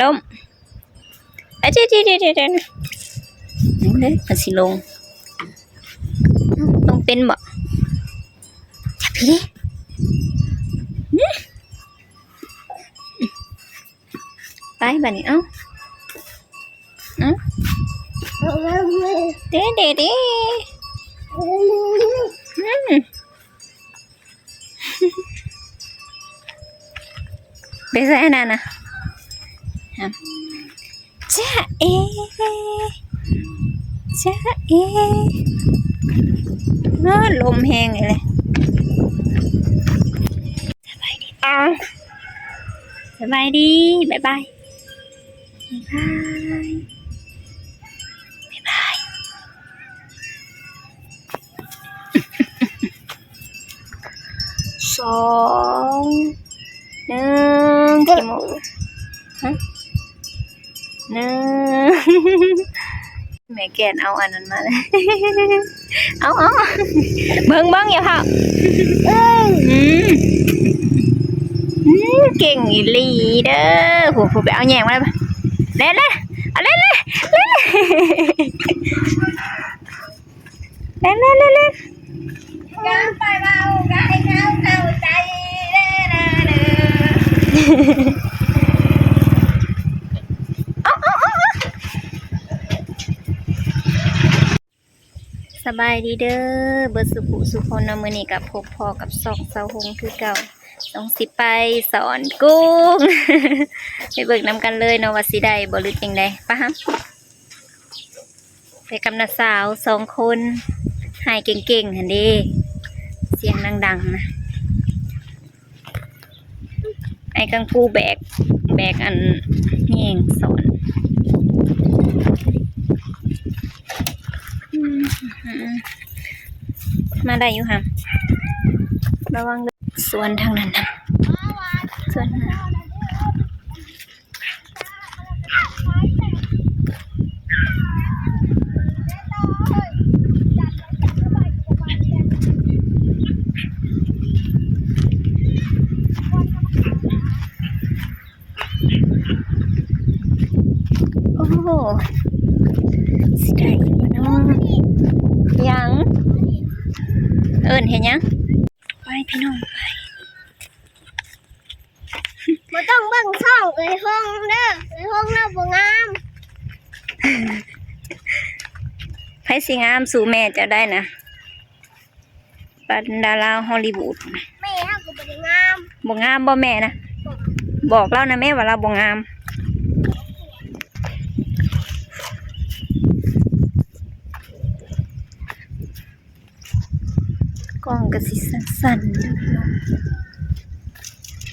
ล้มไอ้เจ๊เจ๊เจ๊เจ๊เจ๊นี่เลยมันสิลงลงเป็นบ่จับพี่ดินี่ไปบัดนี้เอ้าเอ้าเด้เด้เด้อืมไปใส่อันนั่นนะ ครับจ้าเอจ้าเอน่าลมแห้งเลยสบา แม่แกนเอาอันนั้นมาเลยเอาเอาเบิ้งเบิ้งอย่าค่ะอืมอืมเก่งอีหลีเด้อผู้ผู้ไปเอาแยงมาเลยปะเล่นเลยเอาเล่นเลยเล่นเลยเล่นเล่นเล่นเล่น Gắn tay bao gái ngáo ngáo tay đê đê đê สบายดีเด้อเบิร์สุขุสุคนนำมือนี้กับพบพอกับสองเสาหงคือเก่าต้องสิไปสอนกุ้งไปเบิกนำกันเลยเนาะว่าสิได้บรือจังใดปะฮะไปกำนัดสาวสองคนหายเก่งๆหันดีเสียงดังๆนะไอ้กังฟูแบกแบกอันแย่งสอนอืม มาได้อยู่ค่ะระวังเด้อสวนทางนั้นนะสวนนั้นโอ้โหสิได้อยู่บ่เนาะยัง เอิญเห็นยังไปพี่น้องไป Mà ต้องเบิ่งช่องเอ้ยห้องเด้อเอ้ยห้องเราบ่งามไพสิงามสู่แม่จะได้นะปันดาราฮอลลีวูดแม่เฮาก็บ่ได้งามบ่งามบ่แม่นะบอกเล่านะแม่ว่าเราบ่งาม กล้องก็ สั่นเมื่อง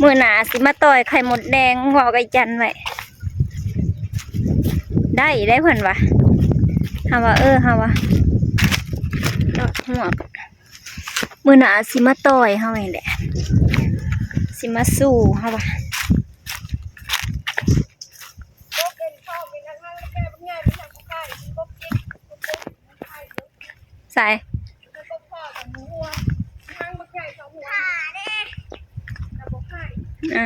มือหนาสิมาต่อยไข่หมดแดงเว่าไก่จันไว้ได้ได้เพิ่อนวะฮาวาเออฮาวาดอกหัวกมือหนาสิมาต่อยเฮาเองแหละสิมาสู้เฮาว่าบ่ ไข่อ่า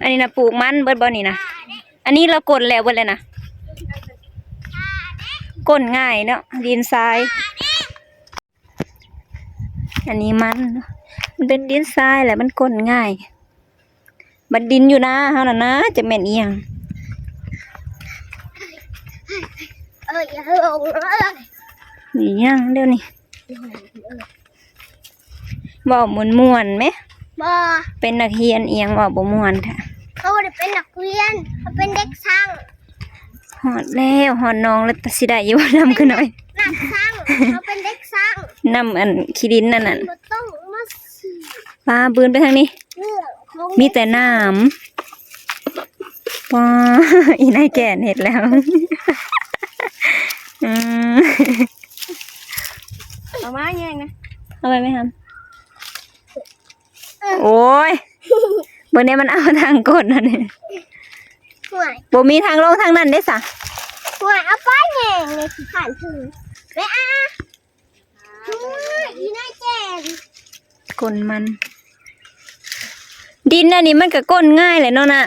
อันนี้นะปลูกมันเบิดบ่นี่นะ อันนี้เรากดแล้วเบิดเลยนะก้นง่ายเนาะดินทราย อันนี้มันเนาะมันเป็นดินทรายแหละมันก้นง่ายบัดดินอยู่นะเฮาน่ะนะจะแม่นอีหยังเอออย่าลงเลยนี่หยังเดี๋ยวนี้ เว้าม่วนๆไหมบ่เป็นนักเรียนเอียงเว้าบ่ม่วนแท้เขาบ่ได้เป็นนักเรียนเขาเป็นเด็กช่างหอดแล้วหอดน้องแล้วตัดสิได้อยู่ว่านำกันหน่อยนักช่างเขาเป็นเด็กช่างนำอันขี้ดินนั่นน่ะบ่ต้องมาซื้อปลาบืนไปทางนี้ เรื่องของมีแต่น้ำว้าอีนายแก่นเห็ดแล้ว อืมเอา มาแยงนะเอาไปไหมครับโอ้ยบนนี้มันเอาทางกดนั่นนี่ห่วยบ่มีทางลงทางนั้นได้สะห่วยเอาไปแยงเลยสิผ่านถึงไปอะห่วยอีนายแจงก้นมัน ดินอันนี้มันก็ก้นง่ายเลยเนาะน่ะ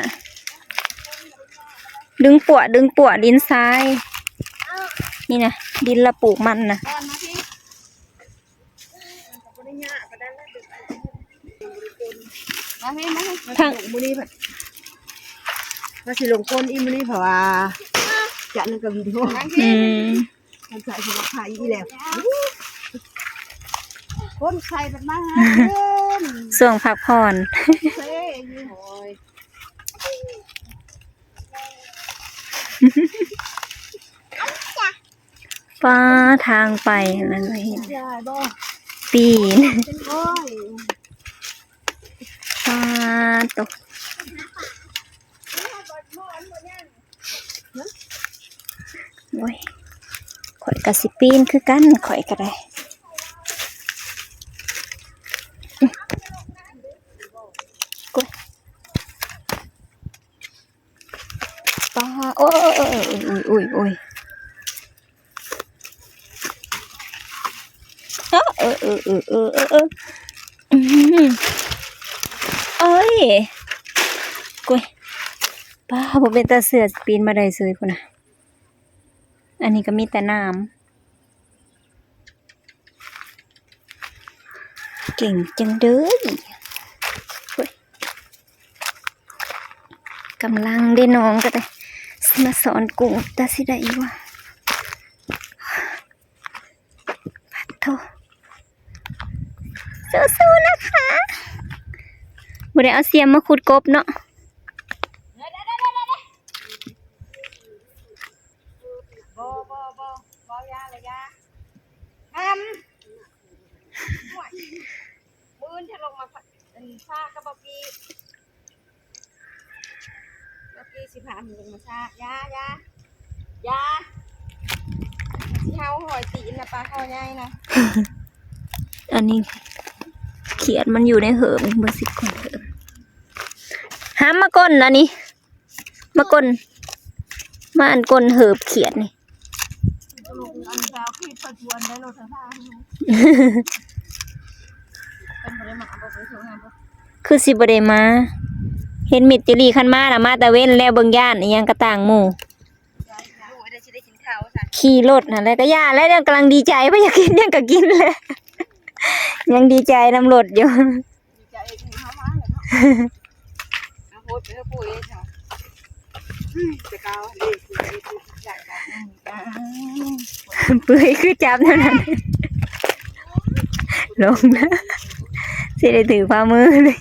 ดึงปวดึงปวดินทราย นี่นะดินละปลูกมันนะ ตอนมาพี่บ่ได้ยากก็ได้แล้วดึก มาพี่มาพี่ทาง มื้อนี้เพิ่นว่าสิลงก้นอีมื้อนี้เพราะว่าจะนึงกับวิดีโออืมมันใส่สำหรับถ่ายอีแล้วก้นไข่แบบมาหาเพิ่นส่วงพักผ่อนเฮ้ยยี่โอยป้าทางไปนั่นเห็นยายบ่ปีนเป็นก้อยป้า ตกโอ้ยข่อยกระสิปีนคือกันข่อยก็ได้กดป้าโอ้ยโอ้ยโอ้ยโอ้ยเออเออเออเออเออเออเอออืมเอ้ย กุยป้าผมเป็นตาเสือปีนมาได้ซื้อคุณนะอันนี้ก็มีแต่น้ำเก่งจังเด้ยกุยกำลังได้น้องก็ได้มาสอนกูตาสิได้วะพัดโทสู้ๆนะคะ บ่ได้เอาเสียมมาขุดกบเนาะบ่บ่บ่บ่ยาเลยยาห้ามห่วยมือนจะลงมาผัดอันซ่ากับบ่กี้บ่กี้สิพามึงลงมาซ่ายายายาสิเฮาหอยตีนน่ะปลาคอใหญ่น่ะอันนี้ เขียดมันอยู่ในเหิมเบอร์สิบคนเหิมห้ามมาก้นอันนี้มาก้นมาอันก้นเหิบเขียดนี่ลงอันดาวพี่ประจวนได้โลดทางทางเป็นบ่ได้มาบ่ไปส่งหาบ่คือสิบเดมา เห็นมิดจิรีคันมาน่ะมาแต่เว้นแล้วเบิ่งย่านอีหยังกระต่างหมู่ยายดูได้สิได้กินข้าวซั่นขี่รถน่ะแล้วก็ย่าแล้วยังกำลังดีใจว่าอยากกินยังก็กินเลย ยังดีใจนำรถอยู่ดีใจถึงเฮามาเลยเนาะเอาโพดไปเฮาปุ๋ยจ้ะจะกาวนี่คือไอ้ที่อยากได้จ้าเปื่อยคือจับเท่านั้นลงนะสิได้ถือฝ่ามือเลย